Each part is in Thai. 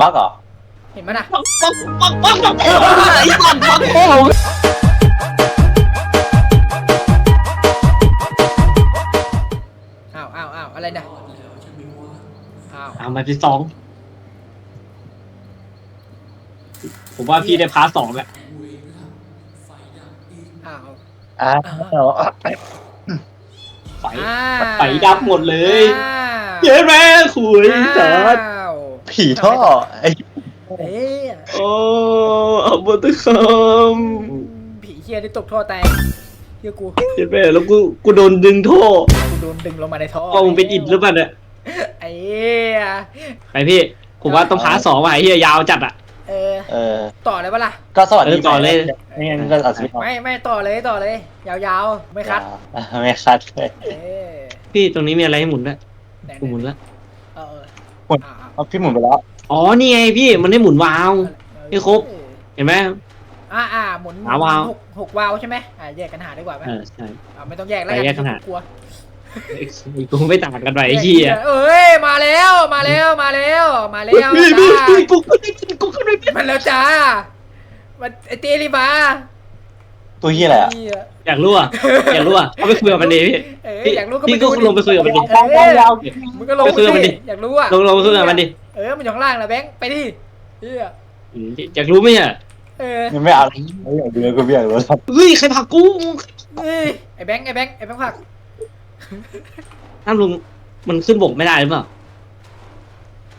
บั๊กเหรอเห็นไหมน่ะ ปักปักปักปักปักไอ้สัตว์ปักโอ้โหอ้าวอ้าวอ้าวอะไรเนี่ยอ้าว เอามาที่สอง ผมว่าพี่ได้พาร์ทสองแหละอ้าว อ้าวไฟอ้าวไฟดับหมดเลยอ้าวเย้แม่คุยสัตว์อ้าว ผีท่อไอ้เอ๊ะโอ้เอาบตุคอมผีเฮียที่ตกท่อแตกเฮียกูเย้แม่แล้วกูกูโดนดึงท่อกูโดนดึงลงมาในท่อว่ามึงเป็นอิดหรือเปล่าเนี่ยไอ้เหี้ยไปพี่ ผมว่าต้องพาร์ทสองว่ะไอ้เฮียยาวจัดอะ เออเออ ต่อเลยปะล่ะ ก็สวัสดีเออต่อเลย ไม่งั้นก็อัดชีวิตเอาไม่ไม่ต่อเลยต่อเลย ยาวๆ ไม่คัดอ่าไม่คัดเลยเออพี่ตรงนี้มีอะไรให้หมุนด้วยไหนๆกูหมุนแล้วเออหมุนอ่า เอาพี่หมุนไปแล้ว อ๋อนี่ไงพี่มันได้หมุนวาล์วไม่ครบ เห็นไหม อ่าอ่าหมุนหาวาล์ว หกหกวาล์วใช่ไหมอ่าแยกกันหาดีกว่าไหมเออใช่ อ่าไม่ต้องแยกแล้วไปแยกกันหา กลัวกูไม่ต่างกันไปไอ้เฮียเอ้ยมาแล้วมาแล้วมาแล้วมาแล้วพี่พี่จ้าพี่กูขึ้นไม่เป็นกูขึ้นไม่เป็นมันแล้วจ้ามันไอเตลิมา ตัวเหี้ยอะไรอะเหี้ยอยากรู้อะอยากรู้อะเอาไปคุยกับมันดิพี่ เออพี่อยากรู้ก็พี่ไปดูก็ลงไปคุยกับมันดิ เออมึงก็ลงไปคุยกับมันดิ อยากรู้อะลงลงไปคุยกับมันดิเออมันอยู่ข้างล่างนะแบงค์ไปดิเฮียอืมอยากรู้ไหมอะเออมันไม่เอาไม่อยากดูก็ไม่อยากรู้ครับเฮ้ยใครผลักกูเฮ้ยไอแบงค์ไอแบงค์ไอแบงค์ผักน้ำลงมันขึ้นบกไม่ได้หรือเปล่า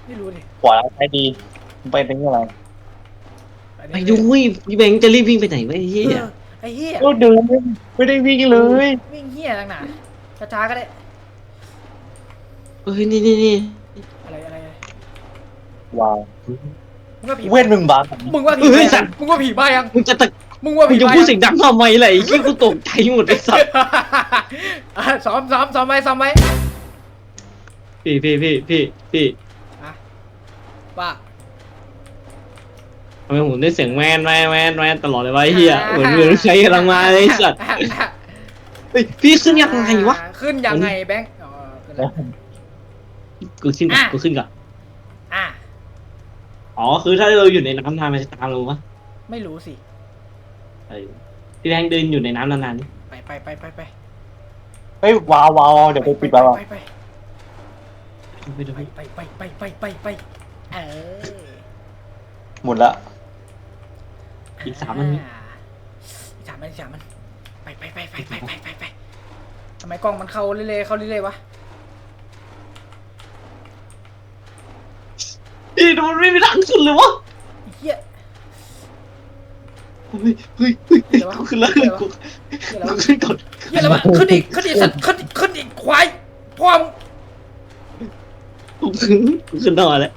ไม่รู้ดิขวาใช้ดีไปเป็นยังไงไปดูเว้ยพี่แบงค์จะรีบวิ่งไปไหนวะไอ้เหี้เอยอ ไอเฮียก็เดินไม่ได้วิ่งเลยวิ่งเฮียตั้งหนาช้าๆก็ได้เฮ้ยนี่นี่นี่อะไรอะไรอะไรว้าวมึงว่าผีเว้นมึงบั๊กมึงว่าผีเฮ้ยบ้าสัยัตงว์มึงว่าผีบ้ายังมึงจะตะมึงว่ามึผีงจะบ้าพูดยัเสียงดังทำไมล่ะไอ้เหี้ยกูตกใจหมดไอ้สัตว์อะซ้อมซ้อมซ้อมไว้ซ้อมไว้พี่พี่พี่พี่พี่อะว่า ทำไมผมได้เสียงแมนแมนแมนแมนตลอดเลยวะไอ้เหี้ยเหมือนเหมือนใครกำลังมาเลยไอ้สัตว์เฮ้ยพี่ขึ้นยังไงวะ ขึ้นยังไงแบงค์อ๋อขึ้นแล้ว กูขึ้นก่อนกูขึ้นก่อนอะ อ๋อคือถ้าเราอยู่ในน้ำนานมันจะตามเราปะไม่รู้สิ เออพี่แบงค์เดินอยู่ในน้ำนานๆนี่ไปไปไปไปไปเฮ้ยว้าวว้าวเดี๋ยวไปปิดแล้วไปไปไปดูไปไปไปไปไปไปไปเออหมุนละ อีกสามมันนี้อ่อีกสามมันอีกสามมัน ไปไปไปไปไปไปไปไปทำไมกล้องมันเข้าเรื่อยๆเข้าเรื่อยๆวะ พี่ดูมันไม่มีทางขึ้นเลยวะไอ้เหี้ย เฮ้ยเฮ้ยเฮ้ยเดี๋ยววะกูขึ้นแล้วเดี๋ยววะ กูเหี้ยแล้วกูขึ้นก่อนเหี้ยแล้ววะขึ้นอีกขึ้นอีกสัตว์ขึ้นอีกขึ้นอีกควายพ่อมึงกูขึ้นกูขึ้นต่อแล้ว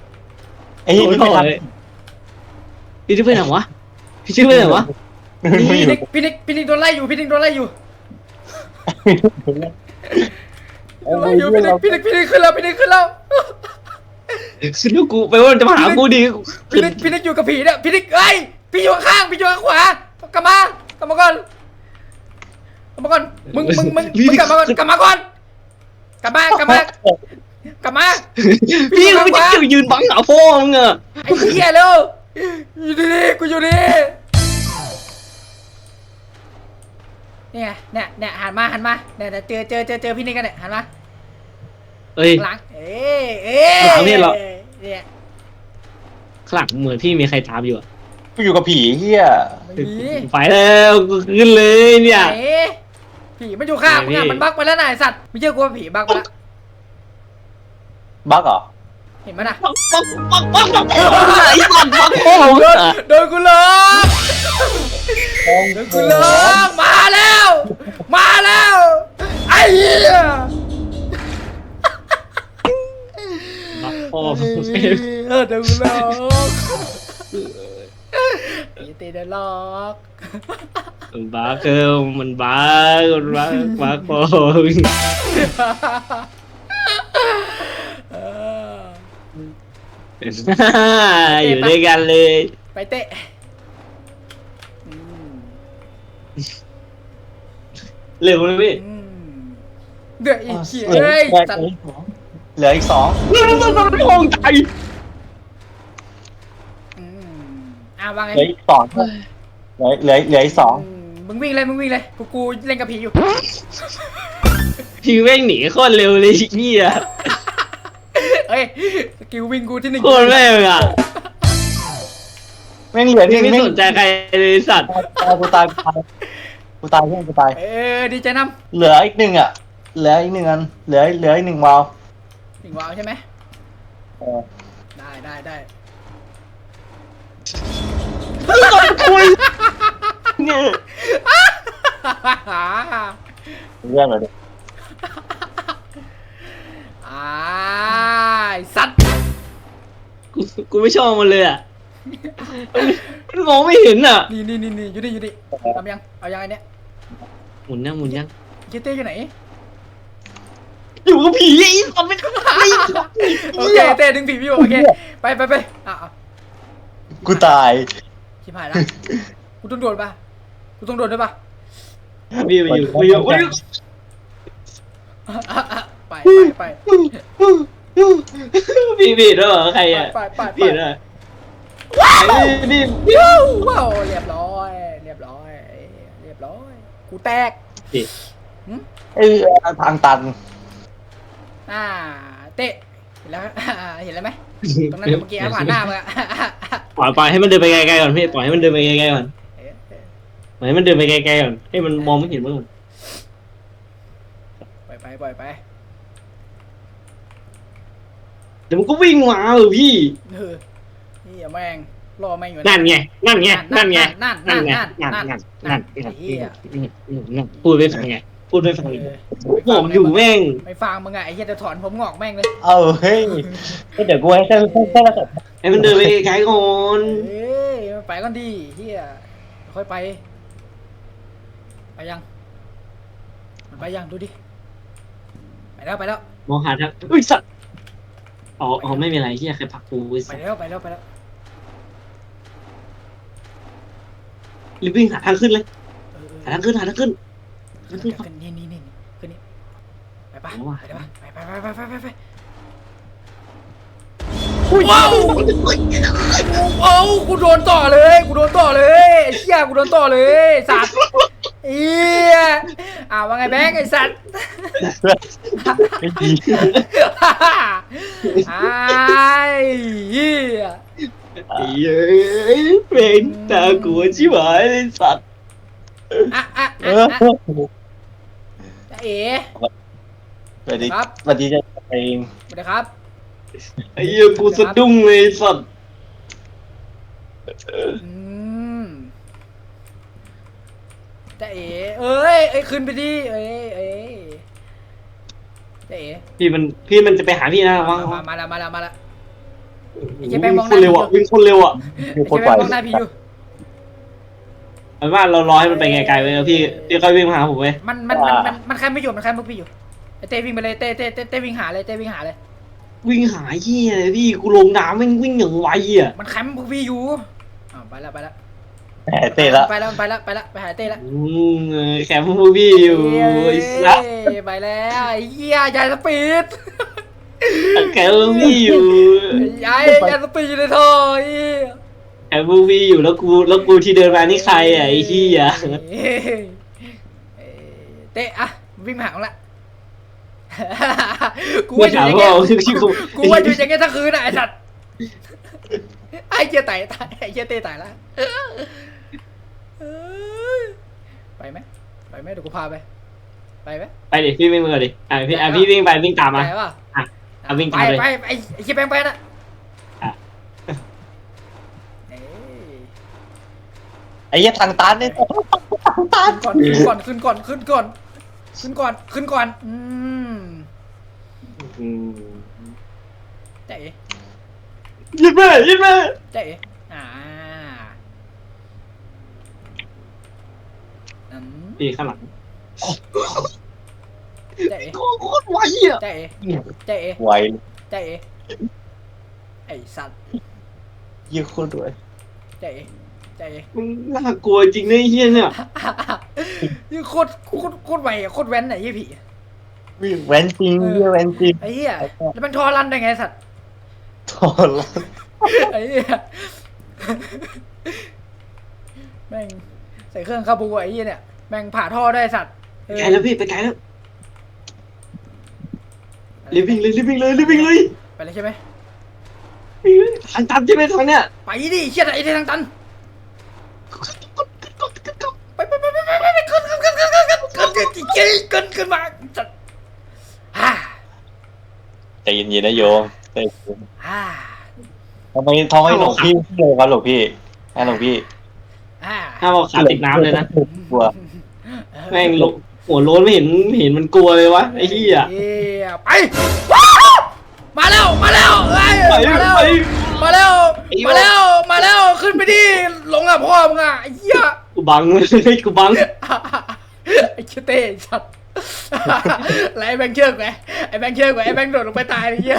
ไอ้เหี้ยนี่ไม่ทันเลยพี่ชื่อไปไหนวะ พี่ชื่อไปไหนวะไม่อยู่พี่นิกพี่นิกพี่นิกโดนไล่อยู่พี่นิกโดนไล่อยู่โดนไล่อยู่พี่นิกพี่นิกพี่นิกขึ้นแล้วพี่นิกขึ้นแล้วขึ้นแล้วกูไปว่ามันจะมาหากูดีพี่นิกพี่นิกอยู่กับผีเนี่ยพี่นิกเอ้ยพี่อยู่ข้างๆพี่อยู่ข้างขวากลับมากลับมาก่อนกลับมาก่อนมึงมึงมึงมึงกลับมาก่อนกลับมาก่อนกลับมากลับมากลับมาพี่กูไม่จะเกี่ยวยืนบังหาพ่อมึงอะไอ้เหี้ยเร็วอยู่นี่กูอยู่ นี่นี่ไงเนี่ยเนี่ยหันมาหันมาเนี่ยเนี่ยเจอเจอเจอเจอพี่นิกกันเนี่ยหันมาเอ้ย หลังเอ๊ะเอ๊ะหลังเนี่ยเหรอ เนี่ยข้างหลังเหมือนพี่มีใครตามอยู่อะกูอยู่กับผีเฮียไม่มีไปแล้วกูขึ้นเลยเนี่ย ไหนผีมันอยู่ข้างมึงอะไหนพี่มันบักไปแล้วนายสัตว์ไม่เชื่อกูว่าผีบักไปแล้วบั๊กเหรอ เห็นไหมน่ะ ปักปักปักปักปักไอ้สัตว์ปักพ่อมึงโดนอะโดนกูหลอกโดนกูหลอกมาแล้ว มาแล้ว ไอ้เหี้ยปักพ่อมึงเออโดนกูหลอกผีตีโดนหลอกมันบ้าเกินมันบ้ามันบ้าบ้าพ่อมึงเอ ออยู่ด้วยกันเลยไปเตะอืมเร็วเลยพี่อืมเดือดอีกเขียเอ้ยสัตว์เหลืออีกสองมันมันมันห้องใจอืมอะว่าไงเหลืออีกสองเหลือเหลือเหลืออีกสองมมึงวิ่งเลยมึงวิ่งเลยกูกูเล่นกับผีอยู่ พี่แม่งหนีโคตรเร็วเลยเฮียเอ้ยส กิลวิ่งกูที่หนึ่งโคตรแม่งอะแม่งเหลือพี่นี่ไม่แม่งสนใจใครเลยสัตว์กูตายกูตายกูตายเพื่อนกูตายเออดีใจนเหลืออีกหนึ่งอะ เหลืออีกหนึ่งอัน เหลือเหลืออีกหนึ่งวาล์วำหนึ่งวาวใช่ไหมเออได้ได้ได้คุยเนี่ยเรื่องเลยดิอ่าไอ้สัตว์ กูกูไม่ชอบมันเลยอะมันมันมองไม่เห็นอะนี่นี่นี่นี่อยู่ดิอยู่ดิทำยังเอายังไงเนี่ยหมุนยังหมุนยังเจเต้อยู่ไหนอยู่กับผีไอ้สัตว์ไม่ไม่โอเคเต้ดึงผีพี่อยู่โอเคไปไปไปอะอะกูตาย ชิบหายละกูต้องโดดป่ะกูต้องโดดด้วยป่ะพี่ไปอยู่ไปอยู่ไปอยู่ไปไปไป พี่พี่ด้วยเหรอใครอะไปไปไปพี่ด้วยพี่ว้าวว้าวเรียบร้อย เรียบร้อย เรียบร้อย กูแตกพี่หึ เออทางตันอ่า เตะ เห็นแล้วเห็นแล้วไหมตรงนั้นเมื่อกี้ผ่านหน้ามึงอะปล่อยปล่อยให้มันเดินไปไกลๆก่อนพี่ปล่อยให้มันเดินไปไกลๆก่อนปล่อยให้มันเดินไปไกลๆก่อนให้มันมองไม่เห็นมันก่อนปล่อยไปปล่อยไป เดี๋ยวมันก็วิ่งมาเออพี่เออนี่แม่งรอแม่งอยู่นั่นไงนั่นไงนั่นไงนั่นนั่นั่นนไงนั่นนั่นนั่นนั่นนั่นั่นนไอ้เหี้ยพูดไม่ฟังไงพูดไม่ฟังเออบอกอยู่แม่งไม่ฟังมึงอะไอ้เหี้ยจะถอนผมงอกแม่งเลยเอาเฮ้ยเดี๋ยวกูให้แค่แค่แค่ละสดให้มันเดินไปไกลๆก่อนเอ้ยไปก่อนดีเฮียค่อยไปไปยังมันไปยังดูดิไปแล้วไปแล้วมองหาทางอุ้ยสัตว์ อ๋ออ๋อไม่มีอะไรที่ใครผลักกูไอ้ไปสัตว์แล้วไปแล้วไปแล้วรีบวิ่งหาทางขึ้นเลย เออเออหาทางขึ้นหาทางขึ้นขึ้นขึ้นขึ้นนี่นี่นี่ขึ้นนี่ไปปะเอาว่ะไปได้ปะไปไปไปไปไปไปไปว้าวโอ้ากูโดนต่อเลยกูโดนต่อเลยไอ้เหี้ยกูโดนต่อเลยสัตว์ เอี้ยอ่าว่าไงแบงค์ไอ้สัตว์ไม่ดีไอ้เหี้ยไอ้เอ้ยเป็นตากลัวชิบหายเลยสัตว์อะอะเออะออะจ๊ะเอ๋สวัสดีครับสวัสดีจะเองสวัสดีครับ ไอ้เหี้ยกูสะดุ้งเลยสัตว์อืม จ๊ะเอ๋เอ้ยเอ้ยขึ้นไปดิเอ้ยเอ้ยจ๊ะเอ๋พี่มันพี่มันจะไปหาพี่นะระวังมามาแล้วมาแล้วมาแล้วไอ้วิ่เหี้ยงแบงค์มองหคน้านเร็วอะวิ่งคนเร็วอะคือไอ้โคตรเจ๊ไวแบงค์มองหน้าพี่อยู่เอาเป็นว่าเรารอให้มันไปไกลๆไปแล้วพี่พี่ค่อยวิ่งมาหาผมไปมันมันมันมันมันใครไม่อยู่มันใครพวกพี่อยู่ไอ้เต้วิ่งไปเลยเต้เต้เต้เต้วิ่งหาเลยเต้วิ่งหาเลย วิ่งหาเหี้ยเลยพี่กูลงน้ำวิ่งวิ่งอย่างไวอะมันแคมป์พวกพี่อยู่อ่าวไปแล้วไปแล้ว แหมเตะละไปแล้วไปแล้วไปแล้วไปหาเต้แล้วอืมแคมป์พวกพี่อยู่ไอ้สัสเอ้ยไปแล้วไอ้เหี้ยยายสปีดแคมป์พวกพี่อยู่ยายยายสปีดอยู่ในท่อไอ้เหี้ยแคมป์พวกพี่อยู่แล้วกูแล้วกูที่เดินมานี่ใครอะไอ้เหี้ยเอ้ยเอ้ยเต้อะวิ่งมาหาของละกูไม่ว่าอยู่ถามอย่างว่าเงี้ยเอาชื่อชื่อกูกูว่าอยู่อย่างเงี้ยทั้งคืนอะไอ้สัตว์ ไอ้เหี้ยตายตายไอ้เหี้ยเต้ตายละเอ้ยไปไหมไปไหมเดี๋ยวกูพาไป ไปไหมไปดิพี่วิ่งมาก่อนดิอะพี่อะพี่วิ่งไปวิ่งตามมาไปป่ะอะเอาวิ่งไปตามเลยไปไปไอ้ไอ้เหี้ยแปงไปน่ะอะเอ้ยไอ้เหี้ยทางตันเนี่ยทางตันขึ้นก่อนขึ้นก่อนขึ้นก่อนขึ้นก่อนขึ้นก่อนขึ้นก่อนอืมอืมเจ๊ ยิบเลยยิบเลยเจ๊อ่าอืมตีข้างหลังเจ๊โคตรไวอะเจ๊เจ๊ไวเจ๊ไอสัตว์เยี่ยโคตรด้วเจ๊เจ๊มันน่ากลัวจริงนะไอ้เฮียเนี่ยนี่โคตรโคตรโคตรไวอะโคตรแว้นไหนยี่ผีวิ่งแว้นจริงเยี่ยแว้นจริงไอ้เหี้ยแล้วมันทอรันได้ไงสัตว์ โทษละไอ้เหี้ยแม่งใส่เครื่องคาบูไอ้เหี้ยเนี่ยแม่งผ่าท่อได้สัตว์เออไกลแล้วพี่ไปไกลแล้วรีบวิ่งเลยรีบวิ่งเลยรีบวิ่งเลยไปเลยใช่ไหมวิ่งเลยทางตันใช่ไหมทางเนี้ยไปดิเชี่ยไอ้ทางตันไปไปไปไปไปไปขึ้นขึ้นขึ้นขึ้นขึ้นขึ้นขึ้นขึ้นขึ้นขึ้นมาสัตว์ฮ่าใจเย็นๆนะโยมใจ เย็นฮ่าทำไมทำไมหลวงพี่โยมครับหลวงพี่ให้หลวงพี่ฮ่าห้ามเอาขาติดน้ำเลยนะกลัวแม่งโลหัวโล้นไม่เห็นไม่เห็นมันกลัวเลยวะไอ้เหี้ยเหี้ยไปว้าวมาแล้วมาแล้วเอ้ยไปมาแล้ว ไป มาแล้ว ไอ้โย มาแล้ว มาแล้ว ขึ้นไปดิหลงอะพ่อมึงอะไอ้เหี้ยกูบังเลยกูบังไอ้เชี่ยเต้สัตว์แล้วไอ้แบงค์เชือกไงไอ้แบงค์เชือกไงไอ้แบงค์โดดลงไปตายไอ้เหี้ย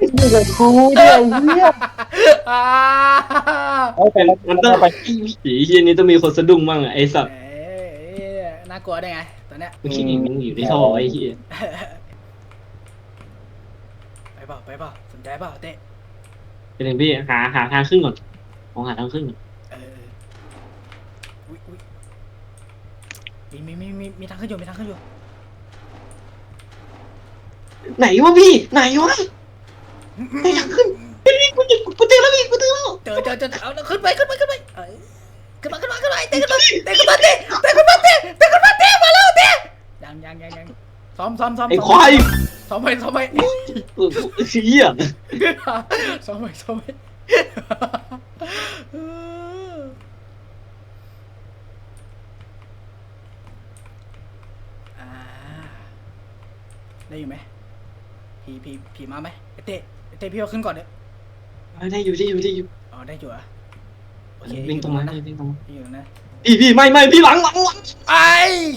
นี่กับกูด้วยเฮียอ่าเอาไปแล้วมันต้องเอาไปไอ้เหี้ยนี่ต้องมีคนสะดุ้งบ้างอะไอ้สัตว์เอ้ยน่ากลัวได้ไงตอนเนี้ยเมื่อกี้นี่มันอยู่ในท่อไอ้เหี้ยไปเปล่าไปเปล่าสนใจเปล่าเต้เป็นไงพี่หาหาทางขึ้นก่อนมองหาทางขึ้นก่อนเอออุ้ยอุ้ยมีมีมีมีมีทางขึ้นอยู่มีทางขึ้นอยู่ไหนวะพี่ไหนวะ ไหนทางขึ้นเฮ้ยกูเจอกูเจอแล้วพี่กูเจอแล้วเจอเจอเจอเอาขึ้นไปขึ้นไปขึ้นไปเอ้ยขึ้นมาขึ้นมาขึ้นมาเต้ขึ้นมาเต้ขึ้นมาเต้เต้ขึ้นมาเต้เต้ขึ้นมาเต้มาแล้วเต้ยังยังยังยังซ้อมซ้อมซ้อมไอ้ควายซ้อมไปซ้อมไปเออเหี้ยซ้อมไปซ้อมไปอ่าได้อยู่ไหมผีผีผีมาไหมไอเต้ไอ เต้พี่เอาขึ้นก่อนเด้อได้อยู่ได้อยู่ได้อยู่อ๋อได้อยู่เหรอะโอเควิ่งตรงนั้นนะเลยวิ่งตรงนั้นอยู่นะพี่พี่ไม่ไม่พี่หลังหลังหลังไอ้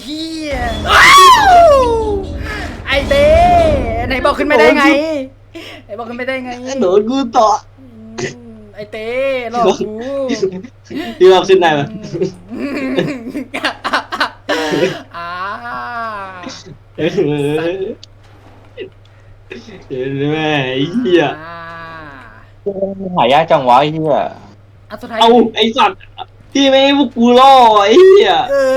เฮียอ้าวไอเต้ไหนบอกขึ้นไม่ได้ไงไหนบอกขึ้นไม่ได้ไงโดนกูต่ออืมไอเต้หลอกกู พี่ว่าขึ้นได้ปะอืมอ่าเออ เดี๋ยวแม่ไอ้เหี้ยอ่าหายากจังวะไอ้เฮียอะสุดท้ายเอาไอ้สัตว์พี่ไม่ให้พวกกูล่อไอ้เหี้ยเออ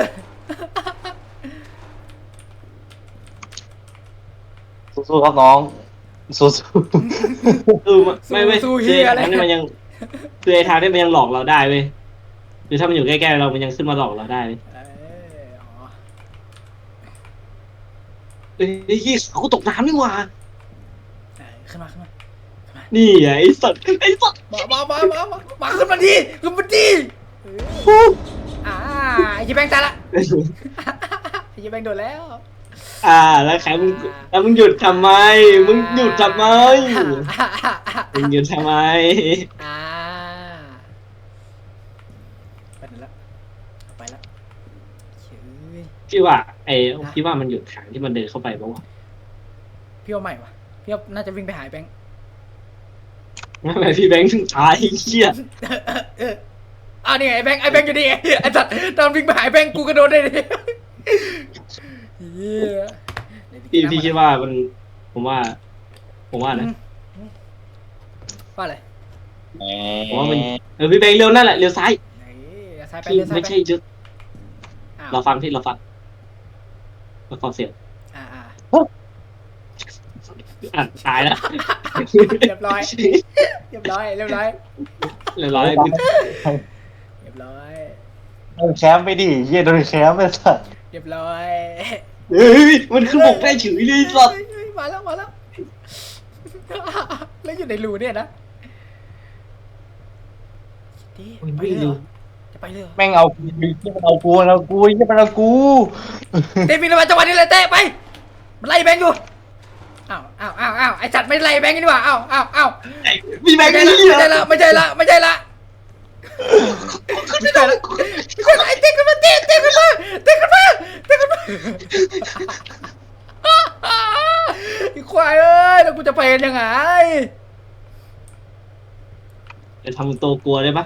สู้ๆครับน้อง สู้เออไม่ไม่คือไอ้ทางนี้มันยังคือไอ้ทางนี้มันยังหลอกเราได้เว้ยคือถ้ามันอยู่ใกล้ๆเรา มันยังขึ้นมาหลอกเราได้เว้ยเอออ๋อเอ้ยไอ้เหี้ยกูตกน้ำนี่หว่าเออ ขึ้นมาขึ้นมานี่ไงไอ้สัตว์ไอ้สัตว์มามามามามามาขึ้นมาดิขึ้นมาดิเอออ่าไอ้ยี่แบงค์ตายละไอ้ยี่แบงค์โดนแล้ว อ่าแล้วใครมึงแล้วมึงหยุดทำไม มึงหยุดทำไมมึงหยุดทำไมอ่าไปไหนละเอาไปละเฉยพี่ว่าไอ้พี่ว่ามันหยุดทางที่มันเดินเข้าไปปะวะพี่เอาใหม่วะ พี่เอาน่าจะวิ่งไปหายแบงค์ไม่ไม่พี่แบงค์ถึงตายไอ้เหี้ยเอออ่านี่ไงไอ้แบงค์ไอ้แบงค์อยู่นี่ไงไอ้สัตว์ตอนวิ่งไปหายแบงค์กูกระโดดได้เลยเหี้ยเดี๋ยวไปกิพี่นน้ำพี่ก่อนคิดว่ามัน ผมว่า ผมว่านะว่าอะไรแหมผมว่ามันเออพี่แบงค์เร็วนั่นแหละเร็วซ้ายไหนซ้ายไปพี่เลี้ยวซ้ายไม่ไปใช่จุดอ้าวเราฟังพี่เราฟังเราฟังเสียงอ่าอ่า อะตายแล้วเรียบร้อย เรียบร้อย เรียบร้อย เรียบร้อยเรียบร้อย โดนแคมป์ไปดิเฮียโดนแคมป์ไปสัตว์เรียบร้อยเฮ้ยมันขึ้นบกได้เฉยเลยสัตว์เฮ้ยเฮ้ยมาแล้วมาแล้ว แล้วอยู่ในรูเนี่ยนะดิโอ้ยไปไม่เลยเหรรู้อจะไปเลยเหรอแม่งเอากูที่มันเอากูมันเอากูเฮียมันเอากู เต้มีระเบิดจังหวะนี้เลยเต้ไปมันไล่แบงค์อยู่ อ้าวอ้าวอ้าวอ้าวไอ้จัดไม่ไล่แบงค์นี่หว่าอ้าวอ้าวอ้าวไอ้พี่แบงไม่ค์ใช่นี่ละเหี้ยไม่ใช่ละไม่ใช่ละไม่ใช่ละไม่ใช่ละไม่ใช่ละไอ้เต้ขึ้นมาเต้เต้ขึ้นมาเต้ขึ้นมาเต้ขึ้นมาไอ้ควายเอ้ยแล้วกูจะไปกันยังไงจะทำตัวกลัวได้ปะ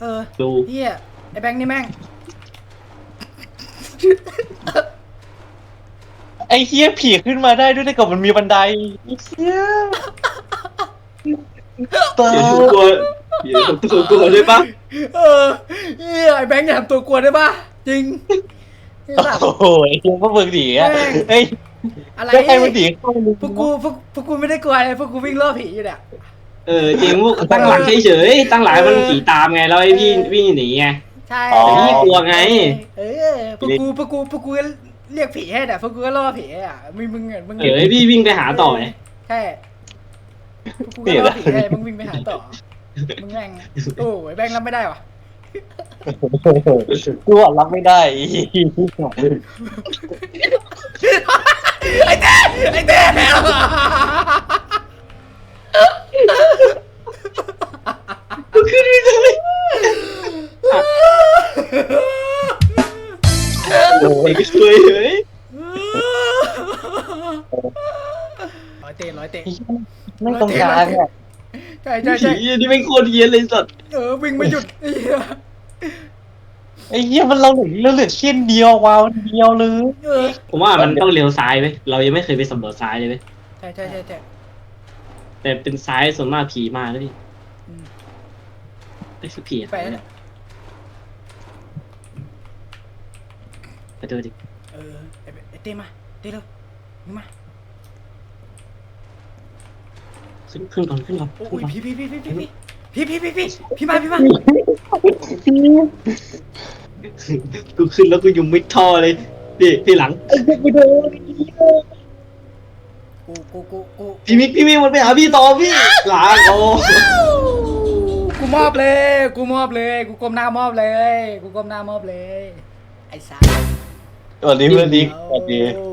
เออดูเฮียไอ้แบงค์นี่แม่ง ไอ้เฮียผีขึ้นมาได้ด้วยแต่ก่อนมันมีบันไดไอ้เฮียตาเดี๋ยวดูกลัวอย่าทำตัวกลัวด้วยปะเออเหี้ยไอ้แบงค์อย่าทำตัวกลัวได้ปะจริงไอ้สัตว์ โอ้โหไอ้เหี้ยพวกมึงหนีอะแม่งเฮ้ยอะไรแล้วใครมันหนีเข้ามึงพวกกูพวกพวกกูไม่ได้กลัวเลยพวกกูวิ่งล่อผีอยู่เนี่ย เออจริงพวกตั้งหลักเฉยๆตั้งหลักให้มันขี่ตามไงแล้วไอ้พี่วิ่งหนีไง ใช่แต่พี่กลัวไง เออพวกกูพวกกูพวกกูก็ เรียกผีให้แต่พวกกูก็ล่อผีอะมึงมึงอะมึงเออไอ้พี่วิ่งไปหาต่อไงใช่พวกกูก็ล่อผีให้มึงวิ่งไปหาต่อมึงแม่งโอ้ยแบงค์รับไม่ได้ว่ะกูอะรับไม่ได้ไอ้เต้ไอ้เต้ขึ้นไม่ได้ โอ้ยไอ้ช่วยเฮ้ยร้อยเตะร้อยเตะไม่ตรงกลางอะใช่ใช่ใช่ผีอันนี้เป็นโคตรเหี้ย็นเลยสัตว์เออวิ่งไม่หยุดไอ้เหี้ยไอ้เหี้ยมันเราเหลือเราเหลือเช่นเดียววาวเดียวเลยเออผมว่ามันต้องเลี้ยวซ้ายไหมเรายังไม่เคยไปสำรวจซ้ายเลยไหมใช่ใช่ใช่ใช่แต่เป็นซ้ายส่วนมากผีมาแล้วพี่อืม ไอ้คือผีไปแล้วเนี่ย ไปดูดิ เออไอ้ไอ้เต้มาเต้เร็วมึงมาขึ้นขึ้นก่อนขึ้นก่อนโอ้ขึ้นยก่อนพี่พี่พี่พี่พี่พี่พี่พี่พี่พี่มาพี่มากูขึ้นแล้วกูยุงมิดท่อเลยพี่พี่หลังไปโดนกูกูกูกูพี่มิกพี่มิกมันไปหาพี่ต่อพี่หลังโอ้กูมอบเลย กูมอบเลย กูก้มหน้ามอบเลย กูก้มหน้ามอบเลย ไอ้สัส สวัสดีเพื่อนดิสวัสดีโอ้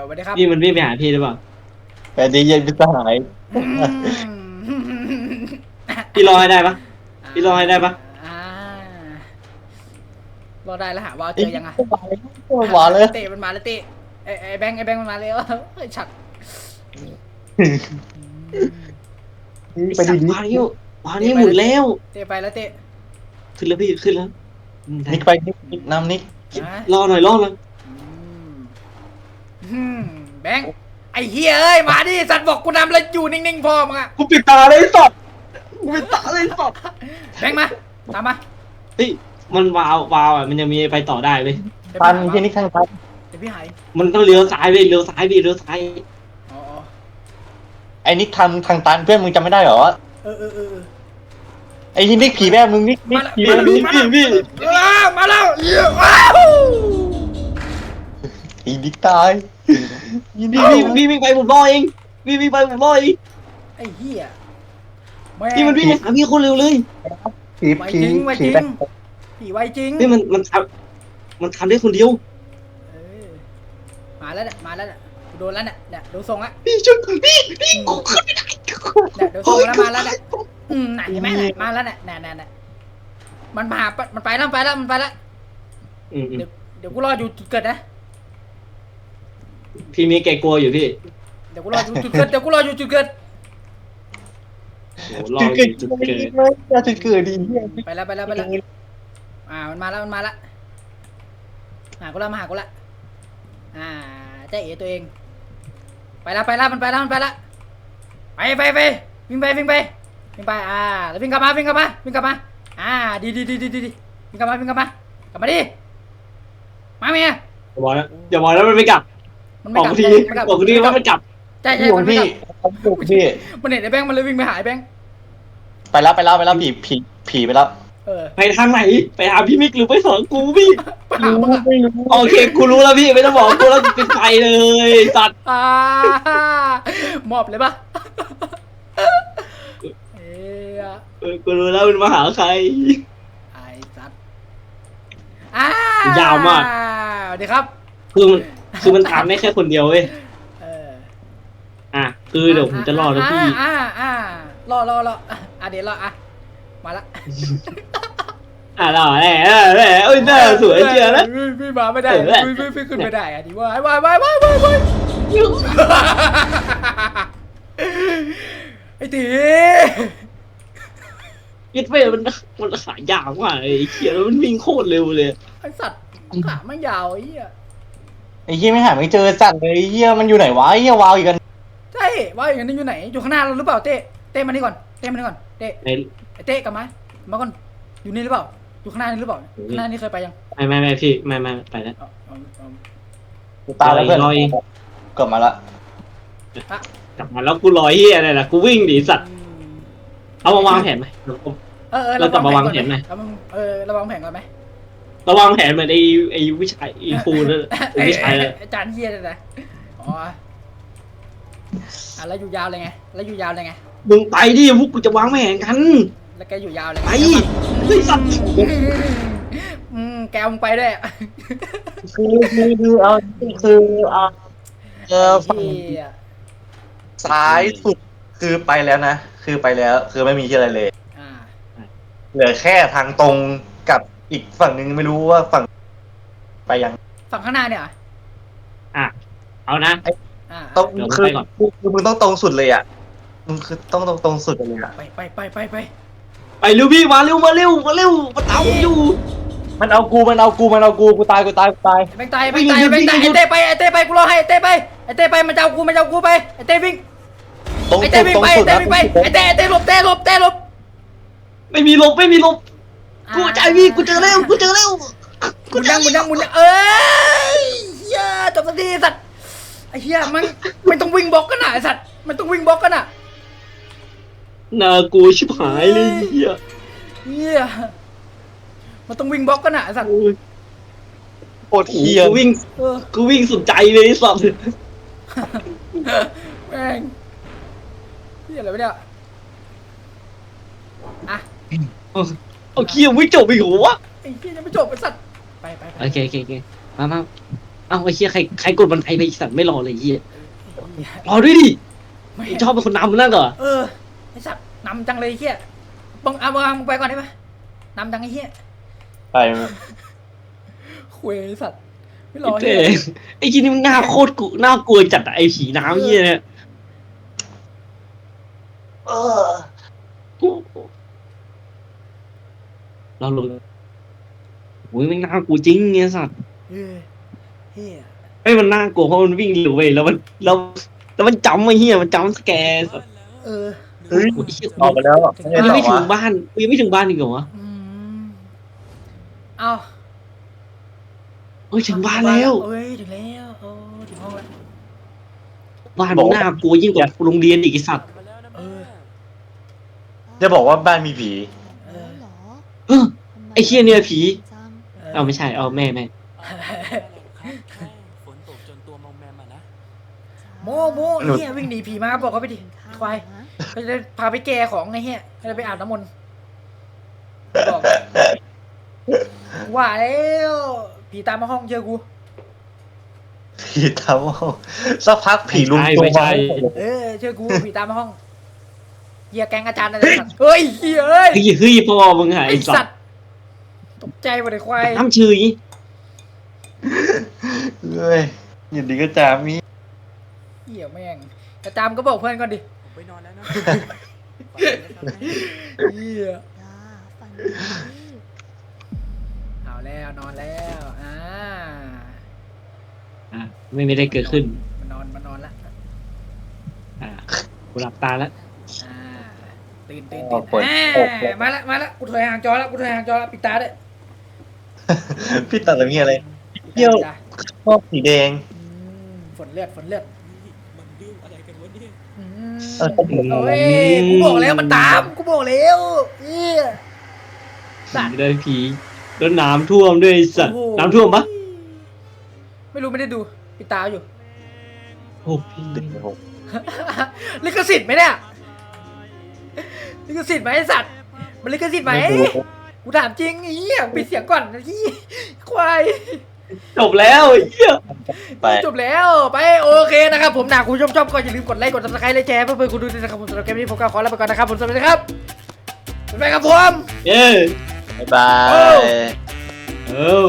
สวัสดีครับพี่มันวิ่งไปหาพี่หรือเปล่าสวัสดีเย็นพิสหาย อืมพี่รอให้ได้ปะ พี่รอให้ได้ปะ อ่ารอได้แล้วหาว่าเจอยังไงหวานเลยเตะมันมาแล้วเตะไอ้ไอ้แบงค์ไอ้แบงค์มันมาแล้วไอ้ฉัดไปดิวางนิ้ววางนิ้วหมุนแล้ว เตะไปแล้วเตะ ขึ้นแล้วพี่ขึ้นแล้วอืมได้นิกไปนิกนิกน้ำนิก นะรอหน่อยรอหน่อยอืมอืมแบงค์ไอ้เฮียเอ้ยมาดิสัตว์บอกกูนำแล้วอยู่นิ่งๆพอมึงอะกูปิดตาเลยสัตว์กูปิดตาเลยสัตว์แบงค์มาตามมาเฮ้ยมันวาววาวอะมันยังมีไปต่อได้เว้ยเดี๋ยวทันพี่พี่นิกทางทันเดี๋ยวพี่หายมันต้องเลี้ยวซ้ายเว้ยเลี้ยวซ้ายพี่เลี้ยวซ้ายอ๋อไอ้นิกทำทางตันเพื่อนมึงจำไม่ได้เหรอ เออเออเออเออ ไอ้ที่นิกผีแม่มึงนิกนิกผีพี่แม่มึงพี่พี่อ้าวมาแล้วเหี้ยว้าวผีนิกตายยินดีพี่พี่วิ่งไปผมรอเองพี่วิ่งไปผมรอเองไอ้เหี้ยแม่งพี่มันวิ่งไปหาพี่คนเร็วเลยผีผีผีแม่ผีไวจริงนี่มันมันทำมันทำได้คนเดียวเออมาแล้วเนี่ยมาแล้วเนี่ยกู โดนแล้วเนี่ยเนี่ยดูทรงละพี่ช่วยพี่พี่กูขึ้นไม่ได้เนี่ยดูทรงแล้วมาแล้วเนี่ยอืมไหนเห็นไหมเนี่ยมาแล้วเนี่ยเนี่ยเนี่ยเนี่ยมันมาปะมันไปแล้วมันไปแล้วมันไปแล้วอืมอืมเดี๋ยวเดี๋ยวกูรออยู่จุดเกิดนะพี่มีแกกลัวอยู่พี่เดี๋ยวกูรออยู่จุดเกิดเดี๋ยวกูรออยู่จุดเกิดโอ้รอจุดอเกิดยู่จุดเกิดจุดเกิดดีเฮียไปแล้วไปแล้วไปแล้วอ่ามันมาแล้วมันมาแล้วหากูละมาหากูละอ่าเจ๊เอ๋ตัวเอง ไปแล้วไปแล้วมันไปแล้วมันไปแล้วไปไปไปวิ่งไปวิ่งไปวิ่งไปอ่าแล้ววิ่งกลับมาวิ่งกลับมาวิ่งกลับมาอ่าดีดีดีดีดีดีวิ่งกลับมาวิ่งกลับมากลับมาดิมาเมียอย่าบอกนะอย่าบอกนะมันไม่กลับมันบไม่อกกลับทีมันกลับบอกทีว่ามันกลับใช่ใช่พี่ขอมังนไม่พี่กลับของพี่มันเห็นไอ้แบงค์มันเลยวิ่งไปหาไอ้แบงค์ไปแล้วไปแล้วไปแล้วผีผีผีไปแล้ว เออไปทางไหน ไปหาพี่มิกหรือไปสอนกูพี่ไปหามึงอะไม่รู้โอเคกูรู้แล้วพี่ไม่ต้องบอกกูแล้วกูเป็นไปเลยสัตว์อ่ามอบเลยปะเอ้ยเออกูรู้แล้วมันมาหาใคร ไอ้สัตว์อ่ายาวมาก สวัสดีครับ คือมันคือมันทำได้แค่คนเดียวเว้ยเอออะคือเดี๋ยวผมจะรอนะพี่ อ่าอ่าอ่ารอรอรออะอะเดี๋ยวรออะ มาละอะรอแหละเออแหละเอ้ยน่าสวยเชียวนะ พี่พี่มาไม่ได้เออพี่พี่พี่ขึ้นไม่ได้อะดิวายวายวายวายวายวายไอ้ตียิดเว้ยมันมันขายาวมากไอ้เขียแล้วมันวิ่งโคตรเร็วเลย ไอ้สัตว์ขาไม่ยาวไอ้เหี้ยไอ้เฮียไม่หาไม่เจอสัตว์เลยไอ้เฮียมันอยู่ไหนวะไอ้เฮียวาวอีกกันใช่ว่าอย่างนั้นอยู่ไหนอยู่ข้างหน้าเราหรือเปล่าเต้เต้มานี่ก่อนเต้มานี่ก่อนเต้ใน ไอ้เต้กลับมามาก่อนอยู่นี่หรือเปล่า อยู่ข้างหน้านี่หรือเปล่าข้างหน้านี่เคยไปยังไม่ไม่ไม่พี่ไม่ไม่ไปแล้วเอาเอาเอากูตายแล้วเพื่อนรออีกกลับมาละอะกลับมาแล้วกูลอยเฮียอะไรล่ะกูวิ่งหนีสัตว์เอามาวางแผนไหมเออเออเรากลับมาวางก่อนแผนไหมเราเออเราวางแผนก่อนไหมระวังแผนเหมือนไอ้ไอ้วิชัยไอ้ครูนั่นไอ้วิชัยเลยอาจารย์เฮียเลยนะอ๋ออะแล้วอยู่ยาวเลยไงแล้วอยู่ยาวเลยไงมึงไปดิพวกกูจะวางแผนกัน แล้วแกอยู่ยาวเลยไปเฮ้ยสัตว์อืมแกมึงไปด้วยคือคือคือเอาคือเอาเออฝั่งเหี้ยซ้ายสุดคือไปแล้วนะ คือไปแล้ว คือไม่มีที่อะไรเลย อ่าเหลือแค่ทางตรงกับอีกฝั่งหนึ่งไม่รู้ว่าฝั่ง ไปยังฝั่งข้างหน้าเนี่ยเหรออะ เอานะ อ่าต้องเดี๋ยวคือไปก่อน คือมึงต้องตรงสุดเลยอะมึงคือต้องตรงตรงสุดเลยอะ ไปไปไปไปไป ไปเร็วพี่มาเร็วมาเร็วมาเร็วมาตามผมอยู่ มันเอากูมันเอากูมันเอากูกูตายกูตายกูตายแบงค์ตายแบงค์ตายแบงค์ตายไอเต้ไปไอเต้ไปกูรอให้ไอเต้ไปไอเต้ไปมันจะเอากูมันจะเอากูไปไอเต้วิ่งตรงไอสุเต้ดวิ่งตรงไปสุไอดเต้นะวิ่งไปไอเต้ไอเต้หลบเต้หลบเต้หลบไม่มีลบไม่มีลบกูใจพี่กูเจอแล้วกูเจอแล้วหมุนยังหมุนยังหมุนยังเอ้ยเฮียจบสักทีสัตว์ไอเฮียมันมันต้องวิ่งบล็อกกันน่ะไอสัตว์มันต้องวิ่งบล็อกกันน่ะ น่ากลัวชิบหายเลยเฮียเฮียมันต้องวิ่งบล็อกกันน่ะไอสัตว์โอ้ยโคตรเฮียกูวิ่งเออกูวิ่งสุดใจเลยไอ้สัตว์แม่งเฮียอะไรวะเนี่ยอะเอาเคียไม่จบอีกเหรอวะไอ้เฮียยังไม่จบไอสัตว์ไปไปไปโอเคโอเคโอเคมามาเอาไอ้เคียใครใครกดบันไดไปไอ้สัตว์ไม่รอเลยไอ้เฮียรอด้วยดิไม่ชอบเป็นคนนำนั่นเหรอเออ ไอสัตว์นำจังเลยไอ้เฮียบังเอาบังมึงไปก่อนได้ปะนำจังไอ้เฮียไปคุยไอ้สัตว์ไม่รอไอ้เฮีเจ๊ยไอ้ที่นี่มันน่าโคตรกูน่ากลัวจัดอะไอ้ผีน้ำเฮียเนี่ยเออกูเราหลุดโอ้ยมันน่ากลัวจริงไงสัตว์เออเฮียไอ้ยมันน่ากลัวเพราะมันวิ่งเร็วเว้ยแล้วมันแล้วแล้วมันจำไอ้เฮียมันจำสแกร์สัตว์เออ เฮ้ยโอ้ยเหี้ยออกมาแล้วไม่กูใช่ยังต่ไม่อถึงวะบ้านกูยังไม่ถึงบ้านอีกเหรอวะอืมเอาเฮ้ยถึงบ้านแล้ว เอ้ยถึงแล้วโอ้ถึงห้องแล้ว บ้านมันน่ากลัวยิ่งกว่าโรงเรียนอีกไอ้สัตว์เออ จะบอกว่าบ้านมีผี เออ เหรอเออไอ้เหี้ยเนี่ยผี จังเอาไม่ใช่เอาแม่แม่ฝนตกจนตัวมองแมมอะนะ โมโมเฮียวิ่งหนีผีมาบอกเขาไปดิควายเขาจะได้พาไปแก้ของไงเฮียเขาจะไปอาบน้ำมนต์บอกว่าแล้วผีตามมาห้องเจอกู ผีทำสักพักผีลุงตัวมาเออเชื่อกูผีตามมาห้องเฮียแกงอาจารย์อะไรสัตว์เฮ้ยเฮียเอ้ยเฮ้ยเฮ้ยพ่อมึงหายไอไอ้สัสัตตว์ว์ตกใจหมดเลยควายน้ำชื่ออีเฮ้ยอยู่ดีก็จามีเฮียแม่งอาจารย์ก็บอกเพื่อนก่อนดิผม ไปนอนแล้วนะฝันดีนะครับแม่เฮียจ้าฟังดีเอาแล้วนอนแล้วอ่าอะไม่ไม่ได้เกิดขึ้น มันนอนมันนอนละอะกูหลับตาแล้ว อ่าตื่นตื่นตื่นอ่ามาละมาละกูถอยห่างจอละกูถอยห่างจอละปิดตาด้วยพี่ตัดอะไรมีอะไร เที่ยว ปิดตาชอบสีแดงอืมฝนเลือดฝนเลือด โอ้ยกูบอกแล้วมันตาม กูบอกแล้วเฮียสัตว์ผีเลยผีโดนน้ำท่วมด้วยไอ้สัตว์ โอ้โหน้ำท่วมปะไม่รู้ไม่ได้ดูปิดตาอยู่ โอ้พี่ลิขสิทธิ์ไหมเนี่ย ลิขสิทธิ์ไหมไอ้สัตว์ มันลิขสิทธิ์ไหม กูถามจริงไอ้เหี้ยปิดเสียงก่อนไอ้เหี้ยควาย จบแล้วไอ้เหี้ยไป จบแล้วไปโอเคนะครับผมหนาคุณผู้ชมชอบก็อย่าลืมกดไลค์กดซับสไครต์และแชร์เพื่อเพื่อนคุณดูด้วยนะครับผมสำหรับเกมนี้ผมก็ขอลาไปก่อนนะครับผมสวัสดีครับสวัสดีครับผม เย้บ๊ายบาย เออ